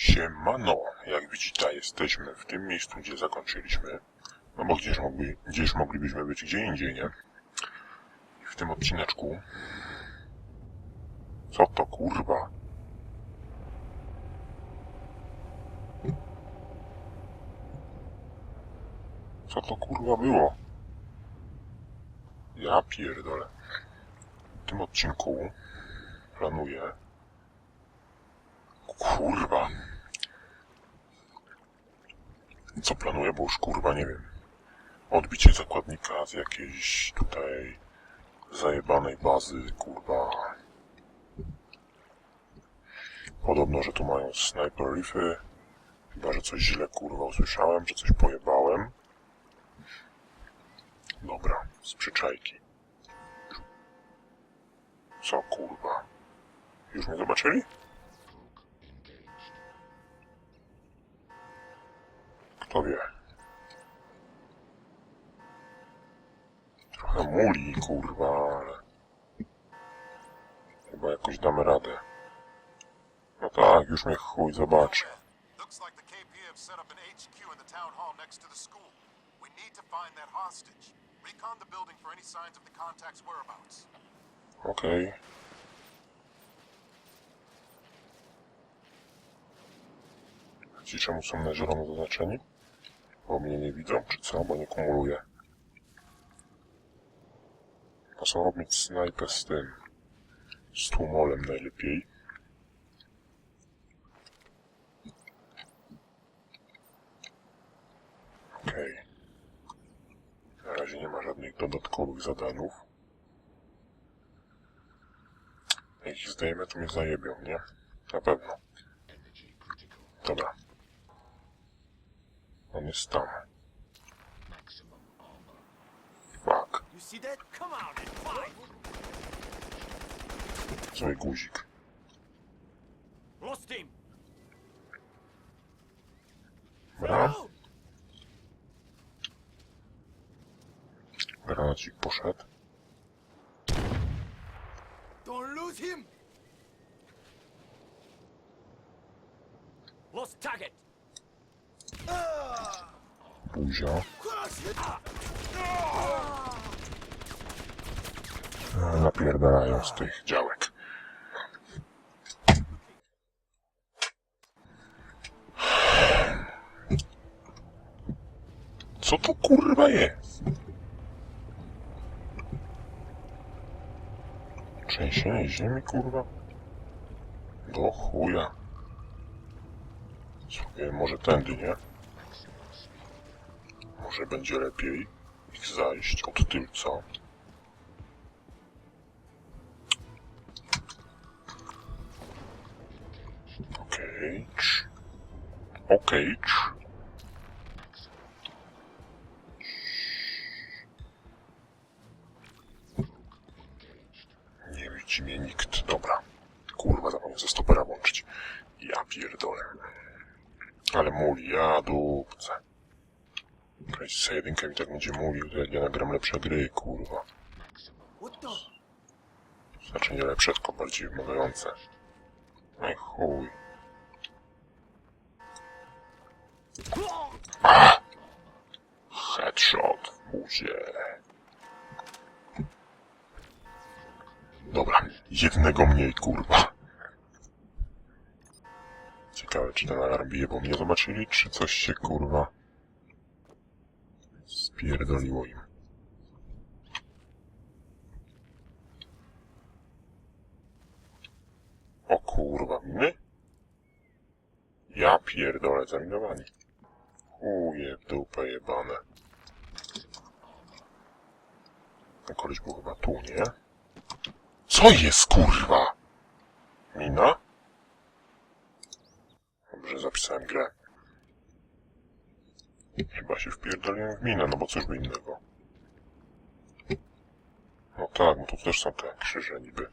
Siemano, jak widzicie, jesteśmy w tym miejscu, gdzie zakończyliśmy. No bo gdzież, mogli, gdzież moglibyśmy być gdzie indziej, nie? W tym odcineczku... Co to kurwa? Co to kurwa było? Ja pierdolę. W tym odcinku planuję... Kurwa. Co planuję, bo już kurwa nie wiem. Odbicie zakładnika z jakiejś tutaj zajebanej bazy, kurwa. Podobno, że tu mają sniper riffy. Chyba, że coś źle kurwa usłyszałem, że coś pojebałem. Dobra, z przyczajki. Co kurwa? Już mnie zobaczyli? Kto wie? Trochę muli, kurwa, ale... Chyba jakoś damy radę. No tak, już mnie chuj zobaczy. Looks like the KP have set up an HQ in the town hall next to the school. We need to find that hostage. Recon the building for any signs of the contact's whereabouts. Okej. Ci czemu są na zielono zaznaczeni? Bo mnie nie widzą, czy co? Bo nie kumuluję. Muszę robić snajpę z tym. Z tłumolem najlepiej. Okej. Na razie nie ma żadnych dodatkowych zadaniów. Jak ich zdejmę, to mnie zajebią, nie? Na pewno. Dobra. On jest tam. Fuck. You see that? Come out and fight! Zły guzik. Lost him! Dobra. Granacik poszedł. Don't lose him! Buzia. Napierdalają z tych działek. Co to kurwa jest? Trzęsienie ziemi kurwa? Do chuja. Sobie może tędy, nie? Może będzie lepiej ich zajść od tylca. Okej. Okej. Nie widzi mnie nikt. Dobra. Kurwa, zapomniałem ze stopera włączyć. Ja pierdolę. Ale muli, ja dupce. Krajcie za jedynkę mi tak będzie mówił, to ja nagram lepsze gry, kurwa. Znaczy nie lepsze, tylko bardziej wymagające. I chuj. Headshot w buzie. Dobra, jednego mniej, kurwa. Ciekawe, czy ten alarm bije, bo mnie zobaczyli, czy coś się, kurwa, spierdoliło im. O kurwa, miny? Ja pierdolę, zaminowani. Chuje w dupę jebane. Ten koleś był chyba tu, nie? Co jest, kurwa? Mina? Dobrze, zapisałem grę. Chyba się wpierdoliłem w minę, no bo cóż by innego. No tak, no tu też są te krzyże niby.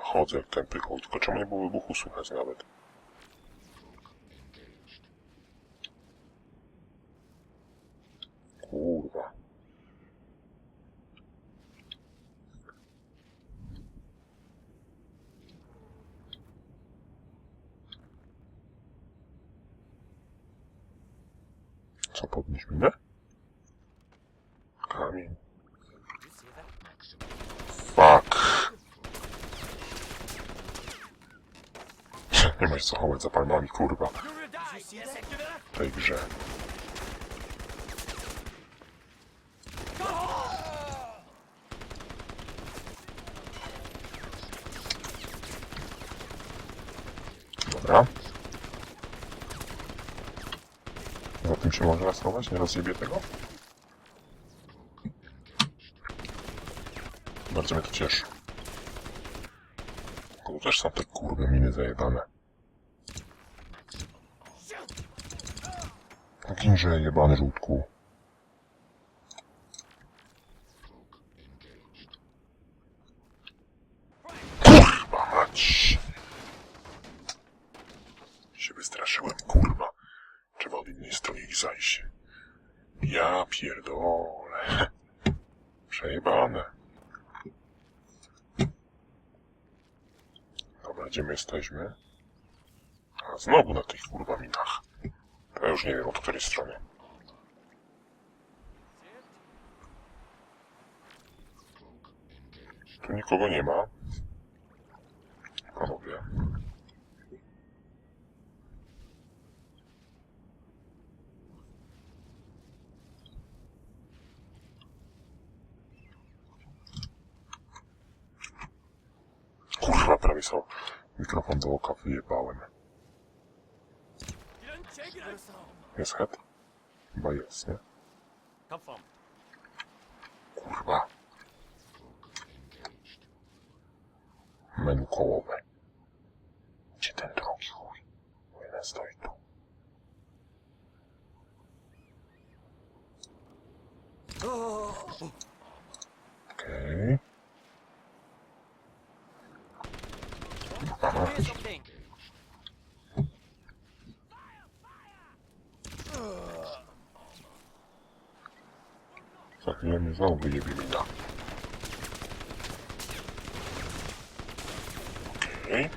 Chodzę jak tępy chuj, tylko czemu nie było wybuchu słychać nawet? Kurwa. Co podnieś minę? Kamień. Fuck. Nie masz co chować za palmami, kurwa, w tej grze. Dobra. Za tym się można schować? Nie rozjebie tego? Bardzo mnie to cieszy. Tu też są te kurwe miny zajebane. Ginże jebany żółtku. Kurwa mać. Się wystraszyłem, kurwa. Trzeba od innej strony ich zajść. Ja pierdolę. Przejebane. Dobra, gdzie my jesteśmy? A, znowu na tych kurwa minach. To ja już nie wiem od której strony. Tu nikogo nie ma. Panowie. Kurwa, prawie są. Mikrofon do oka wyjebałem. Jest het? Chyba jest, nie? Kurwa. Menu kołowe. Gdzie ten drogi chuj? Bo jeden stoi tu. Okej. Aha. Here's something. Za chwilę mnie znowu wyjebie mina. Okej.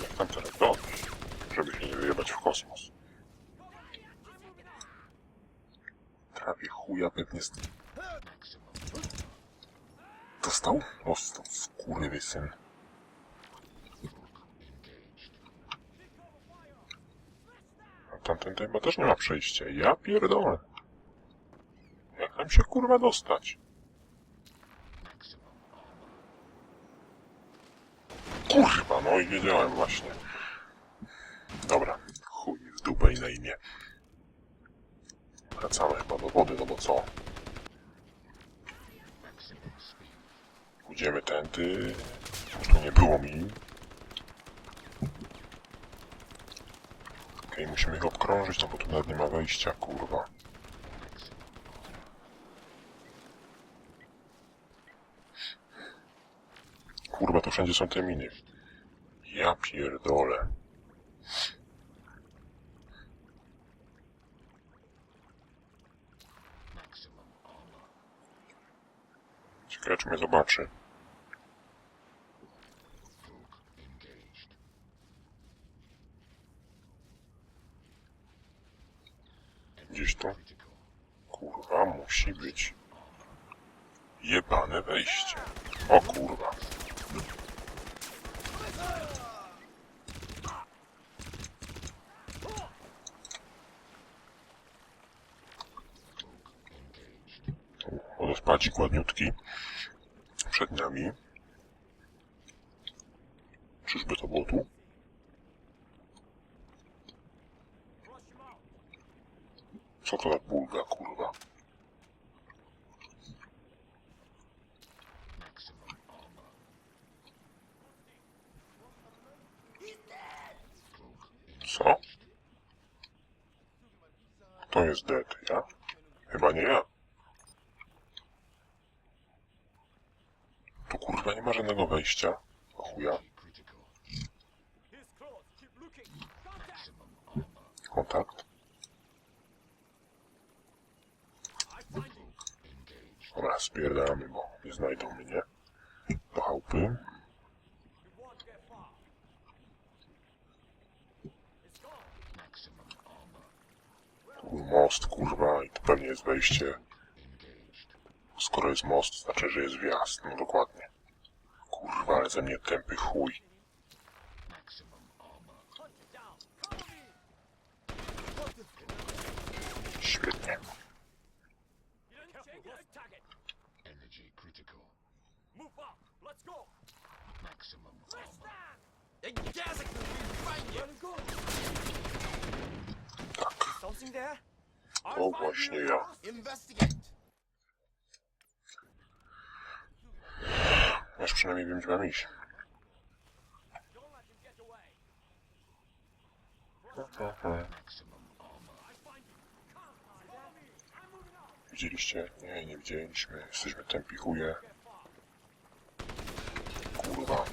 Jak tam teraz dojść, żeby się nie wyjebać w kosmos? Prawie chuja pewnie z... Dostał? Dostał, skurwysyn. Tamten chyba też nie ma przejścia. Ja pierdolę. Tam się kurwa dostać? Kurwa, no i wiedziałem właśnie. Dobra, chuj w dupę i na imię. Wracamy chyba do wody, no bo co? Pójdziemy tędy. Tu nie było mi. Okej, musimy ich obkrążyć, no bo tu nawet nie ma wejścia, kurwa. Kurwa, to wszędzie są te miny. Ja pierdolę. Ciekawe, czy mnie zobaczy. Gdzieś. Kurwa, musi być. Jebane wejście. O kurwa. Wodospadzik ładniutki. Przed nami. Czyżby to było tu? Co to za bulga, kurwa? Co? Kto jest dead? Ja? Chyba nie ja. Tu kurwa nie ma żadnego wejścia. O chuja. Kontakt. Dobra, spierdalamy, bo nie znajdą mnie. Do chałupy. Most, kurwa, i to pewnie jest wejście. Skoro jest most, znaczy, że jest wjazd. No dokładnie. Kurwa, ale ze mnie tępy chuj. Świetnie. Energy critical. Up. Tak, to właśnie ja. Już przynajmniej wiem, gdzie mam iść. Widzieliście? Nie, nie widzieliśmy. Jesteśmy tępi chuje. Kurwa.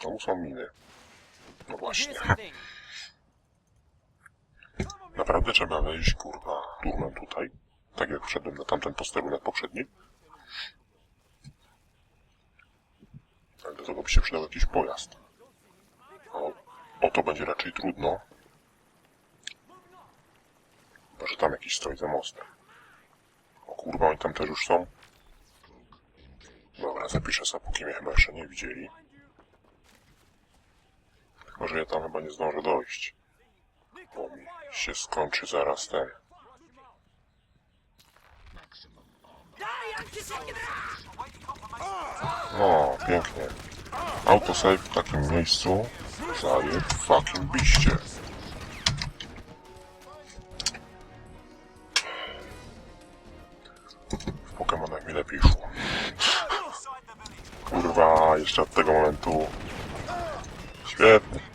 Znowu są miny. No właśnie. Naprawdę trzeba wejść, kurwa, turnem tutaj? Tak jak wszedłem na tamten posterunek poprzedni? Ale do tego by się przydał jakiś pojazd. O, o to będzie raczej trudno. Chyba, że tam jakiś stoi za mostem. O kurwa, oni tam też już są. Dobra, zapiszę sobie, póki mnie chyba jeszcze nie widzieli. Tylko, że ja tam chyba nie zdążę dojść. Bo mi się skończy zaraz ten. No, pięknie. Autosave w takim miejscu zaje fucking biście. W Pokemonach mi lepiej szło. Kurwa, jeszcze od tego momentu. Świetnie.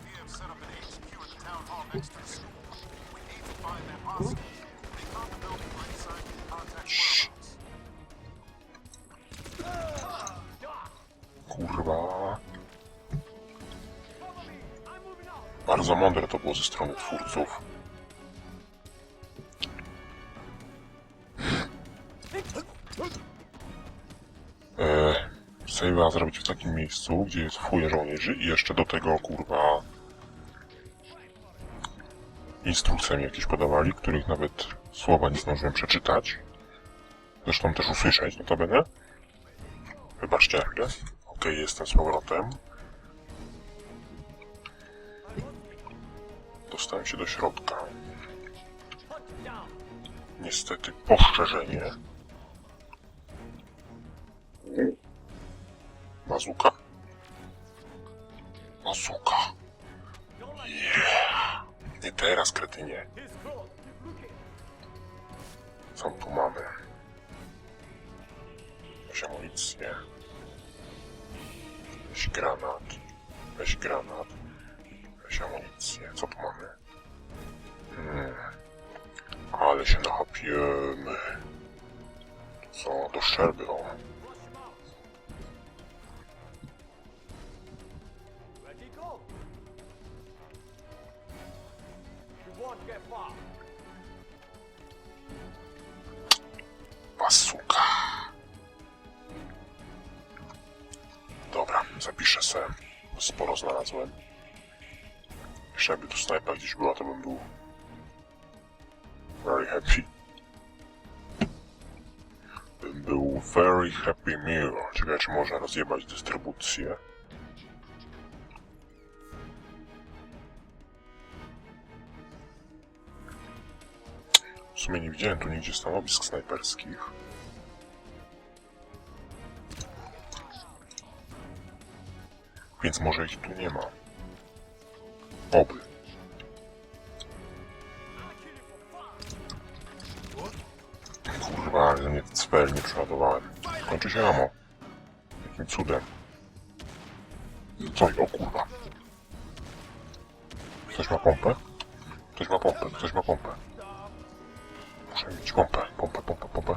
Bardzo mądre to było ze strony twórców. Eee, save'a zrobić w takim miejscu, gdzie jest fuje żołnierzy i jeszcze do tego, kurwa, instrukcje mi jakieś podawali, których nawet słowa nie zdążyłem przeczytać. Zresztą też usłyszeć, notabene. Wybaczcie, ale okej, jestem z powrotem. Dostałem się do środka. Niestety poszerzenie. Bazuka. Bazuka. Yeah. Nie teraz, kretynie. Co tu mamy? Weź amunicję. Weź granat. Weź granat. Weź amunicję. Co tu mamy? Ale się nachapiemy. Co? Do szczerby, o. Basuka. Dobra, zapiszę se. Sporo znalazłem. Jeszcze jakby tu snajpa gdzieś była, to bym był Bym był very happy meal. Ciekawe, czy można rozjebać dystrybucję. W sumie nie widziałem tu nigdzie stanowisk snajperskich. Więc może ich tu nie ma. Oby. Cwer nie przeładowałem. Kończy się amo. Jakim cudem. Co? O kurwa. Ktoś ma pompę? Ktoś ma pompę, ktoś ma pompę. Muszę mieć pompę, pompę, pompę, pompę.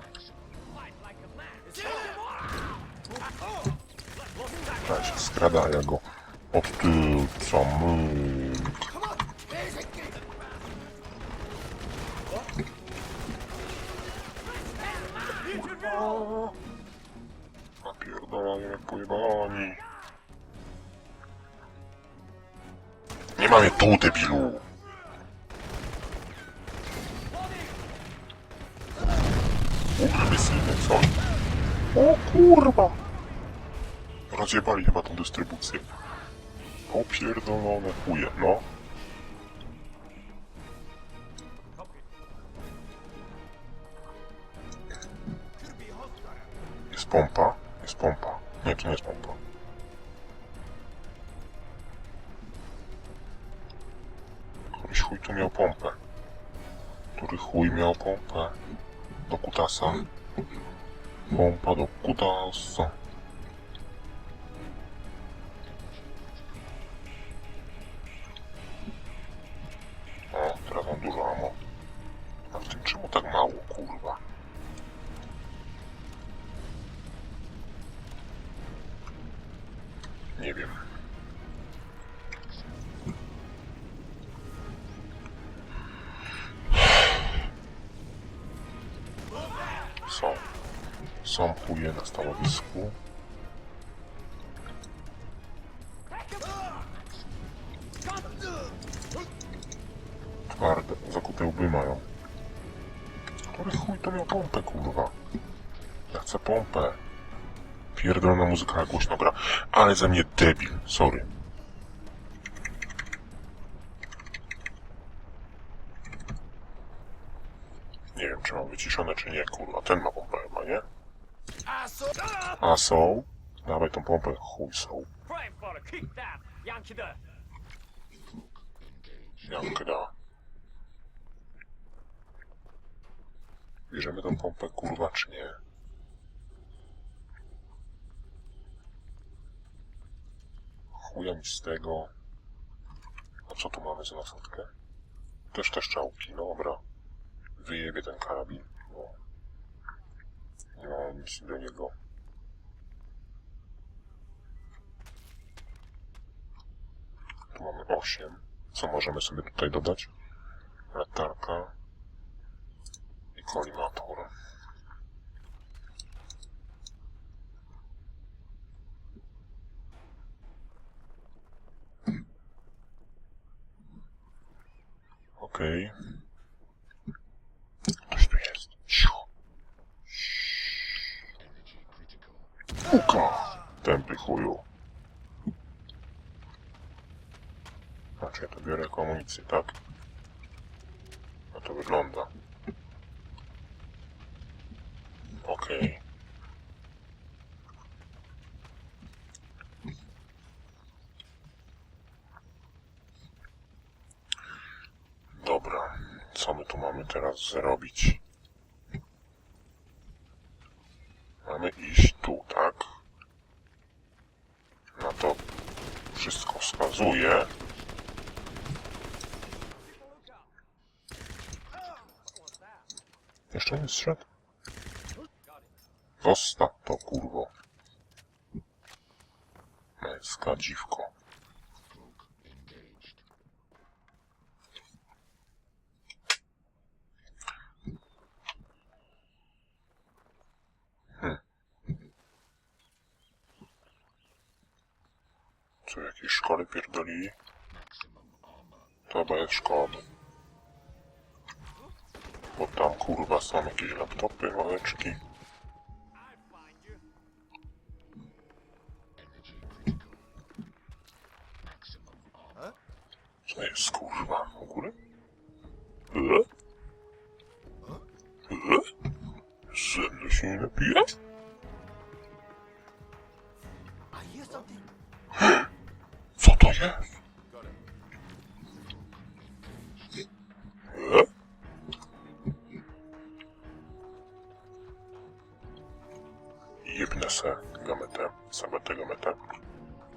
Ja się skrada, ja go od tyłu, co my. Napierdolę. pojebani. Nie mamy tu, debilu! Kurwy syny, co? O kurwa! Rozjebali chyba tą dystrybucję. Popierdolone chuje, no. Pompa? Jest pompa. Nie, to nie jest pompa. Któryś chuj tu miał pompę. Który chuj miał pompę? Do kutasa. Pompa do kutasa. O, teraz mam dużo amo. A w tym czemu tak mało, Chuje na stanowisku. Twarde. Zakupy łby mają. Który chuj to miał pompę, kurwa? Ja chcę pompę. Pierdolona muzyka głośno gra. Ale ze mnie debil, sorry. Nie wiem, czy mam wyciszone, czy nie, kurwa. Ten ma pompę chyba, nie? A są? Dawaj tą pompę, chuj są. Prime for a kick that, Yankee the. Jankę da. Bierzemy tą pompę, kurwa, czy nie? Chuja mi z tego. A co tu mamy za nasadkę? Też te szczałki, no dobra. Wyjebie ten karabin, bo nie mam nic do niego. Tu mamy 8. Co możemy sobie tutaj dodać? Latarka i kolimator. Okej. Ktoś tu jest. Cicho. Puka! Chuju. Ja to biorę jako amunicję, tak? A to wygląda. Okej. Dobra, co my tu mamy teraz zrobić? Mamy iść tu, tak? Na to wszystko wskazuje. Jeszcze nie zszedł? Zostaw to, kurwo. Męska dziwko. Co, jakieś szkoły pierdolili? To chyba jest szkoła. Kurwa, są jakieś laptopy, ławeczki.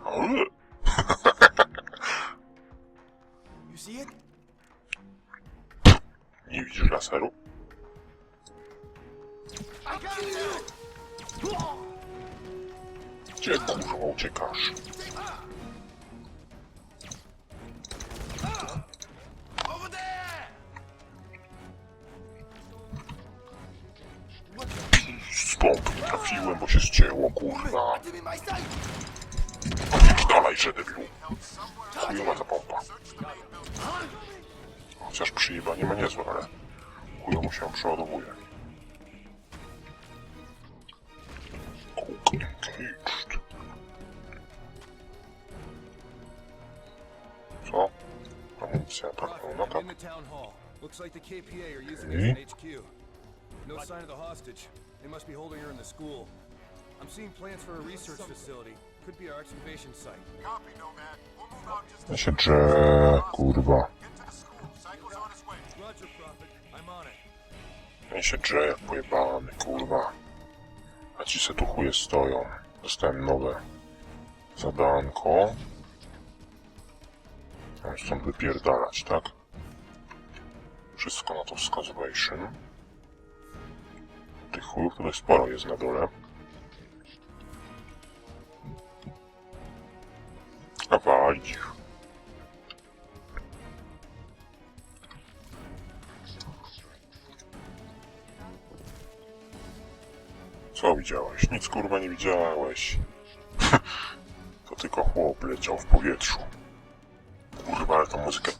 Ale... You see it? Nie widzisz laseru? Gdzie kurwa uciekasz? Dalej, że debilu. Chujowa ta pompa. Chociaż przyjebanie ma niezłe, ale chujowo się przeładowuje. Co? Amunicja, tak, no tak. Looks like the KPA are using this as an HQ. No sign of the hostage. They must be holding her in the school. I'm seeing plans for a research facility. Could be our excavation site. Copy, Nomad. We'll move out just Ja się drze, kurwa. Get to the school. Psycho's on his way. Roger, Prophet. I'm on it. Ja się drze jak pojebany, kurwa. A ci se tu chuje stoją. Dostałem nowe zadanko. Mam stąd wypierdalać, tak? Wszystko na to wskazywation. Tych chujów tutaj sporo jest na dole. A walić ich. Co widziałeś? Nic kurwa nie widziałeś. to tylko chłop leciał w powietrzu. Kurwa, ale tą muzykę...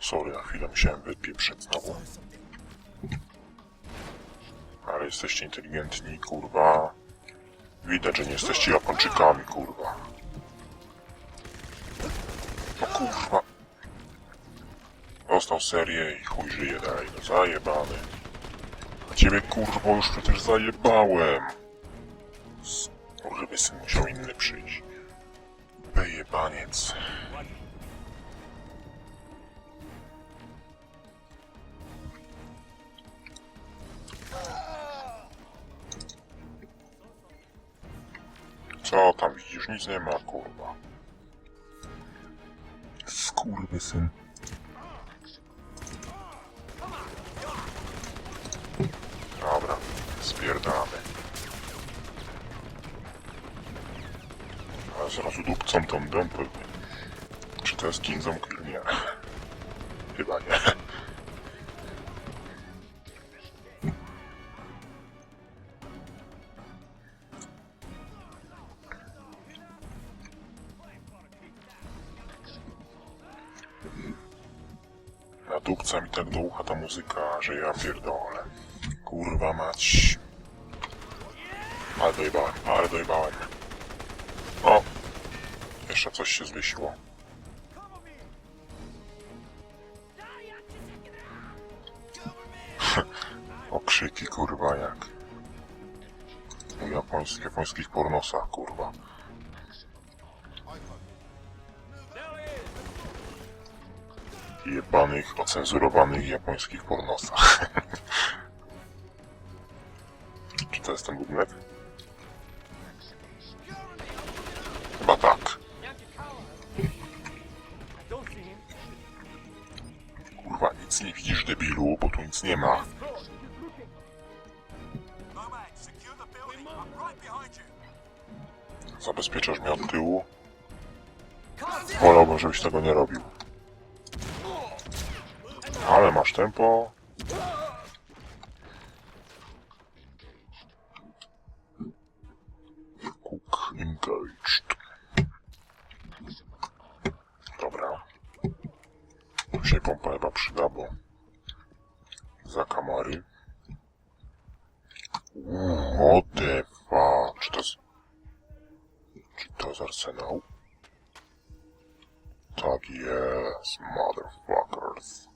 Sorry, na chwilę musiałem wypieprzeć znowu. Ale jesteście inteligentni, kurwa. Widać, że nie jesteście Japończykami, kurwa. Kurwa. Dostał serię i chuj żyje dalej. No zajebany. A ciebie kurwo już przecież zajebałem. Kurwy syn musiał inny przyjść. Bejebaniec. Skurwysyn. Dobra, spierdamy. A zaraz udupcą tą dępę. Czy to jest Kill? Nie. Chyba nie. Że ja pierdolę. Kurwa mać. Ale dojebałem, ale dojebałem. O! Jeszcze coś się zwiesiło. Okrzyki kurwa jak. U japońskich, pornosach kurwa. Jebanych, ocenzurowanych japońskich pornosach. Czy to jest ten bugnet? Chyba tak. Kurwa, nic nie widzisz debilu, bo tu nic nie ma. Zabezpieczasz mnie od tyłu. Wolałbym, żebyś tego nie robił. Ale masz tempo. Cook engaged. Dobra. Tu się pompa chyba przyda, bo za kamary. Fuck? Czy to jest... Czy to jest arsenał? Tak jest, motherfuckers.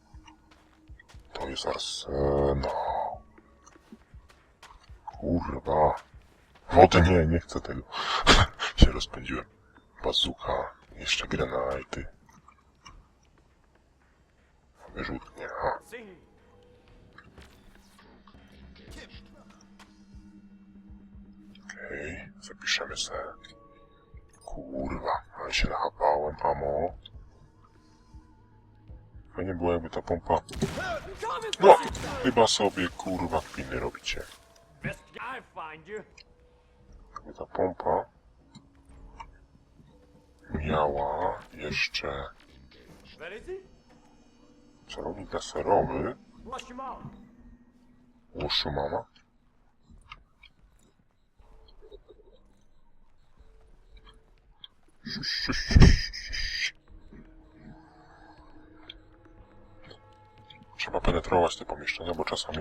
To jest arsenał. Kurwa. Wody nie, nie chcę tego. się rozpędziłem. Bazuka, jeszcze granajty. Wyrzutnie, ha. Okej, zapiszemy se. Kurwa, ale się nachapałem, amo. Fajnie była jakby ta pompa... No! Chyba sobie kurwa kpiny robicie. Jakby ta pompa... Miała jeszcze... Celownik laserowy. Łoszu mama. Shush, shush, shush, shush. Trzeba penetrować te pomieszczenia, bo czasami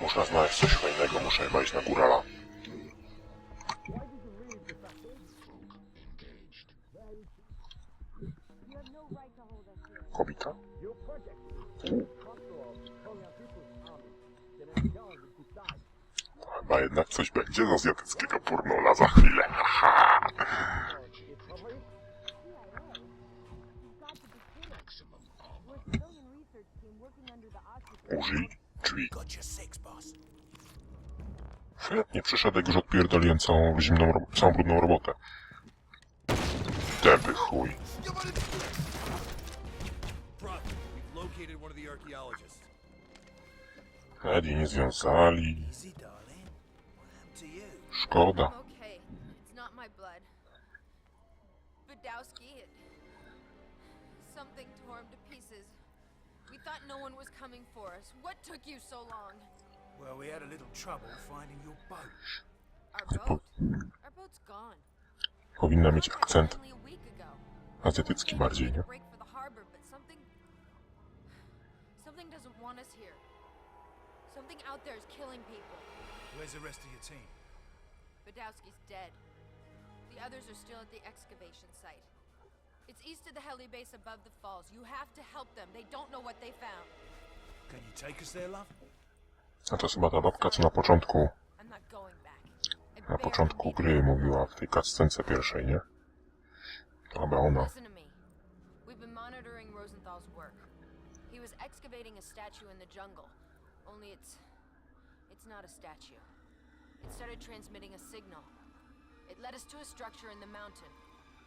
można znaleźć coś fajnego. Muszę chyba iść na górala. Kobita? Chyba jednak coś będzie z azjatyckiego pornola za chwilę. Użyj drzwi. Świetnie, przyszedł już odpierdoliłem całą zimną, całą brudną robotę. Deby chuj. Eddie nie związali. Szkoda. Something tore him to thought no one was coming for us. What took you so long? Well, we had a little trouble finding your boat. Our boat. Our boat's gone. Powinna mieć Contact akcent only a week ago. azjatycki Gave bardziej, us nie? a break for the harbor, but something... Something doesn't want us here. Something out there is killing people. Where's the rest of your team? Badowski's dead. The others are still at the excavation site. It's east of the heli base above the falls. You have to help them. They don't know what they found. Can you take us there, love? A to jest chyba ta babka, co na początku, I'm not going back. I na barely początku made it. gry mówiła w tej cutscence pierwszej, nie? To chyba ona. Listen to me. We've been monitoring Rosenthal's work. He was excavating a statue in the jungle. Only it's it's not a statue. It started transmitting a signal. It led us to a structure in the mountain.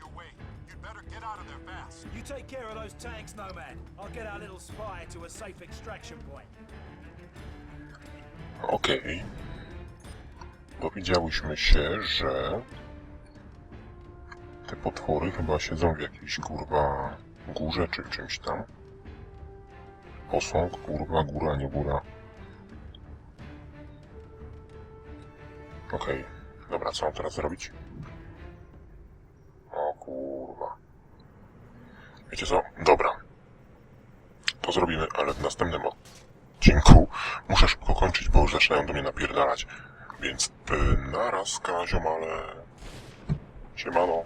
your way. You'd better get out of there fast. You take care of those tanks, Nomad. I'll get our little spy to a safe extraction point. Okej. Dowiedziałyśmy się, że te potwory chyba siedzą w jakiejś kurwa górze czy czymś tam. Posąg, kurwa, góra, nie góra. Okej. Dobra, co mam teraz zrobić? Wiecie co? Dobra. To zrobimy, ale w następnym odcinku muszę szybko kończyć, bo już zaczynają do mnie napierdalać. Więc y, naraz, kaziom, ale... Siemano.